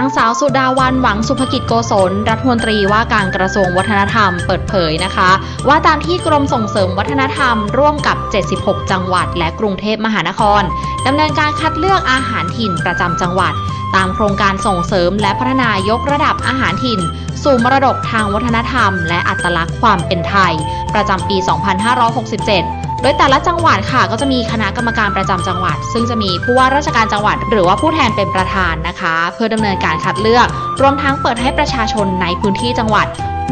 นางสาวสุดาวันหวังสุภกิจโกศล รัฐมนตรีว่าการกระทรวงวัฒนธรรมเปิดเผยนะคะ ว่าตามที่กรมส่งเสริมวัฒนธรรมร่วมกับ 76 จังหวัด และกรุงเทพมหานครดำเนินการคัดเลือกอาหารถิ่นประจำจังหวัด ตามโครงการส่งเสริมและพัฒนายกระดับอาหารถิ่น สู่มรดกทางวัฒนธรรม และอัตลักษณ์ความเป็นไทย ประจำปี 2567 โดยแต่ละจังหวัดค่ะ ก็จะมีคณะกรรมการประจำจังหวัด ซึ่งจะมีผู้ว่าราชการจังหวัด หรือว่าผู้แทนเป็นประธานนะคะ เพื่อดำเนินการคัดเลือก รวมทั้งเปิดให้ประชาชนในพื้นที่จังหวัด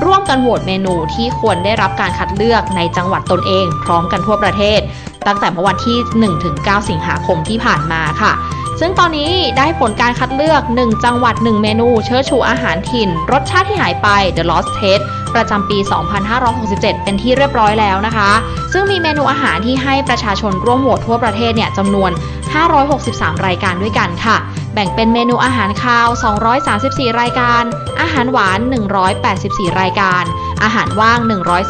ร่วมกันโหวตเมนูที่ควรได้รับการคัดเลือกในจังหวัดตนเอง พร้อมกันทั่วประเทศ ตั้งแต่เมื่อวันที่ 1-9 สิงหาคมที่ผ่านมาค่ะซึ่งตอนนี้ได้ผลการคัดเลือก 1 จังหวัด 1 เมนู เชิดชูอาหารถิ่น รสชาติที่หายไป The Lost Taste ประจำปี 2567 เป็นที่เรียบร้อยแล้วนะคะ ซึ่งมีเมนูอาหารที่ให้ประชาชนร่วมโหวตทั่วประเทศเนี่ยจำนวน 563 รายการด้วยกันค่ะ แบ่งเป็นเมนูอาหารคาว 234 รายการ อาหารหวาน 184 รายการ อาหารว่าง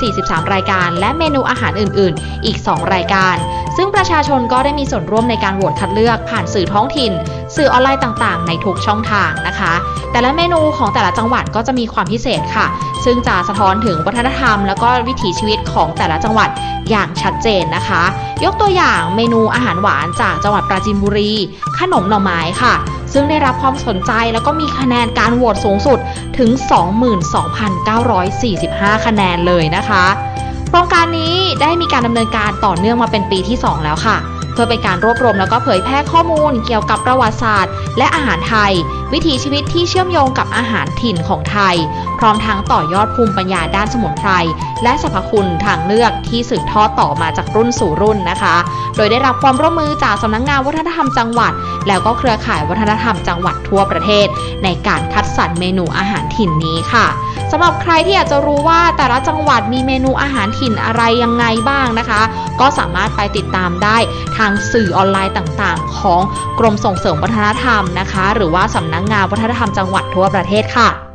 143 รายการ และเมนูอาหารอื่น ๆ อีก 2 รายการ ซึ่งประชาชนก็ได้มีส่วนร่วมในการโหวตคัดเลือกผ่านสื่อท้องถิ่น สื่อออนไลน์ต่างๆ ในทุกช่องทางนะคะ แต่ละเมนูของแต่ละจังหวัดก็จะมีความพิเศษค่ะ ซึ่งจะสะท้อนถึงวัฒนธรรม แล้วก็วิถีชีวิตของแต่ละจังหวัดอย่างชัดเจนนะคะ ยกตัวอย่างเมนูอาหารหวานจากจังหวัดปราจีนบุรี ขนมหน่อไม้ค่ะ ซึ่งได้รับความสนใจแล้วก็มีคะแนนการโหวตสูงสุดถึง 22,945 คะแนนเลยนะคะ โครงการนี้ได้มีการดำเนินการต่อเนื่องมาเป็นปีที่ 2 แล้วค่ะ เพื่อเป็นการรวบรวมแล้วก็เผยแพร่ข้อมูลเกี่ยวกับประวัติศาสตร์ และอาหารไทย วิถีชีวิตที่เชื่อมโยงกับอาหารถิ่นของไทย พร้อมทั้งต่อยอดภูมิปัญญาด้านสมุนไพรและสรรพคุณทางเลือกที่สืบทอดต่อมาจากรุ่นสู่รุ่นนะคะ โดยได้รับความร่วมมือจากสำนักงงานวัฒนธรรมจังหวัด แล้วก็เครือข่ายวัฒนธรรมจังหวัดทั่วประเทศ ในการคัดสรรเมนูอาหารถิ่นนี้ค่ะ สำหรับใครที่อยากจะรู้ว่าแต่ละจังหวัดมีเมนูอาหารถิ่นอะไรยังไงบ้างนะคะ ก็สามารถไปติดตามได้ทางสื่อออนไลน์ต่างๆ ของกรมส่งเสริมวัฒนธรรมนะคะ หรือว่าสำนักงงานวัฒนธรรมจังหวัดทั่วประเทศค่ะ